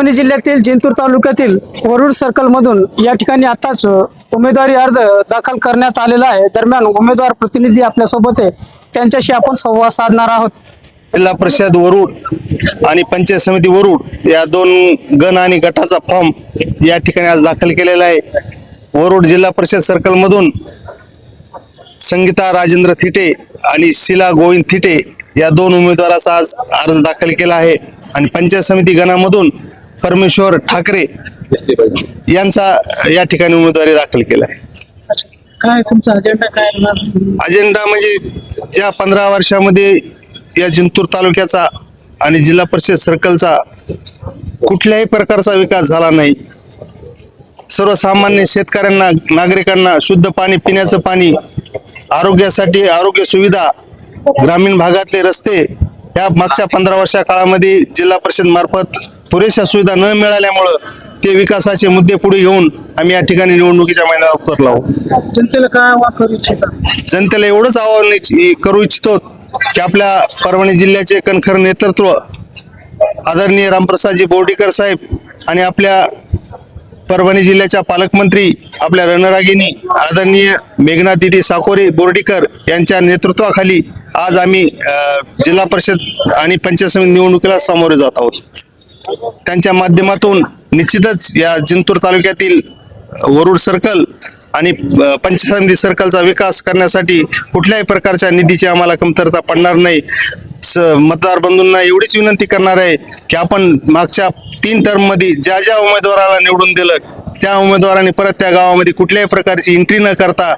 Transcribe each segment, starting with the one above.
परभणी जिल्ह्यातील जिंतूर तालुक्यातील वरुड सर्कलमधून या ठिकाणी आताच उमेदवारी अर्ज दाखल करण्यात आलेला आहे. दरम्यान उमेदवार प्रतिनिधी आपल्यासोबत आहे. त्यांच्याशी आपण संवाद साधणार आहोत. जिल्हा परिषद वरुड आणि पंचायत समिती वरुड या दोन गण आणि गटाचा फॉर्म या ठिकाणी आज दाखल केलेला आहे. वरुड जिल्हा परिषद सर्कलमधून संगीता राजेंद्र थिटे आणि शिला गोविंद थिटे या दोन उमेदवाराचा आज अर्ज दाखल केला आहे. आणि पंचायत समिती गणामधून परमेश्वर ठाकरे यांचा या ठिकाणी उमेदवारी दाखल केला आहे काय तुमचा अजेंडा काय अजेंडा म्हणजे ज्या पंधरा वर्षामध्ये या जिंतूर तालुक्याचा आणि जिल्हा परिषद सर्कलचा कुठल्याही प्रकारचा विकास झाला नाही. सर्वसामान्य शेतकऱ्यांना नागरिकांना शुद्ध पाणी पिण्याचं पाणी आरोग्यासाठी आरोग्य सुविधा ग्रामीण भागातले रस्ते या मागच्या पंधरा वर्षा काळामध्ये जिल्हा परिषद मार्फत पुरेशा सुविधा न मिळाल्यामुळं ते विकासाचे मुद्दे पुढे घेऊन आम्ही या ठिकाणी निवडणुकीच्या मैदानात उतरलो आहोत. जनतेला काय आवाहन करू इच्छिता? जनतेला एवढंच आवाहन करू इच्छितो की आपल्या परभणी जिल्ह्याचे कणखर नेतृत्व आदरणीय रामप्रसादजी बोर्डीकर साहेब आणि आपल्या परभणी जिल्ह्याच्या पालकमंत्री आपल्या रणरागिनी आदरणीय मेघना दिदी साकोरे बोर्डीकर यांच्या नेतृत्वाखाली आज आम्ही जिल्हा परिषद आणि पंचायत समिती निवडणुकीला सामोरे जात आहोत. त्यांच्या माध्यमातून निश्चितच या जिंतूर तालुक्यातील वरुड सर्कल आणि पंचसंधी सर्कलचा विकास करण्यासाठी कुठल्याही प्रकारच्या निधीची आम्हाला कमतरता पडणार नाही. स मतदार बंधूंना एवढीच विनंती करणार आहे की आपण मागच्या तीन टर्ममध्ये ज्या ज्या उमेदवाराला निवडून दिलं त्या उमेदवारांनी परत त्या गावामध्ये कुठल्याही प्रकारची एंट्री न करता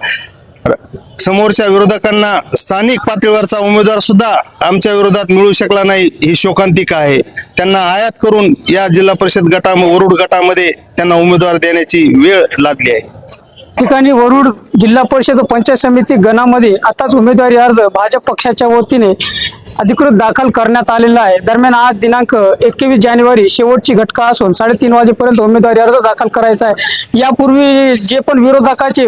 समोरच्या विरोधकांना स्थानिक पातळीवरचा उमेदवार सुद्धा आमच्या विरोधात मिळू शकला नाही ही शोकांतिका आहे. त्यांना आयात करून या जिल्हा परिषद गटा वरुड गटामध्ये त्यांना उमेदवार देण्याची वेळ लागली आहे. ठिकाणी वरुड जिल्हा परिषद व पंचायत समिती गणामध्ये आताच उमेदवारी अर्ज भाजप पक्षाच्या वतीने अधिकृत दाखल करण्यात आलेला आहे. दरम्यान आज दिनांक एकवीस जानेवारी शेवटची घटका असून साडेतीन वाजेपर्यंत उमेदवारी अर्ज दाखल करायचा आहे. यापूर्वी जे पण विरोधकाचे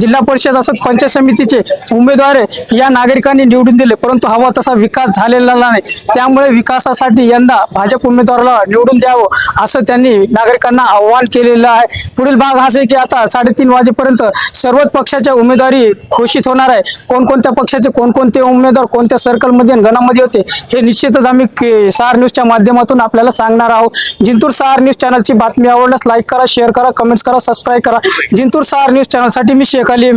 जिल्हा परिषद असो पंचायत समितीचे उमेदवार या नागरिकांनी निवडून दिले. परंतु हवा तसा विकास झालेला नाही. त्यामुळे विकासासाठी यंदा भाजप उमेदवाराला निवडून द्यावं असं त्यांनी नागरिकांना आव्हान केलेलं आहे. पुढील भाग हाच आहे की आता साडेतीन वाजेपर्यंत सर्वच पक्षाच्या उमेदवारी घोषित होणार आहे. कोणकोणत्या पक्षाचे कोणकोणते उमेदवार कोणत्या सर्कलमध्ये गण गणामध्ये होते हे निश्चितच आम्ही सार सहार न्यूजच्या माध्यमातून आपल्याला सांगणार आहोत. जिंतूर सहार न्यूज चॅनलची बातमी आवडल्यास लाईक करा शेअर करा कमेंट्स करा सबस्क्राईब करा. जिंतूर सहार न्यूज चॅनलसाठी मी शेख अली.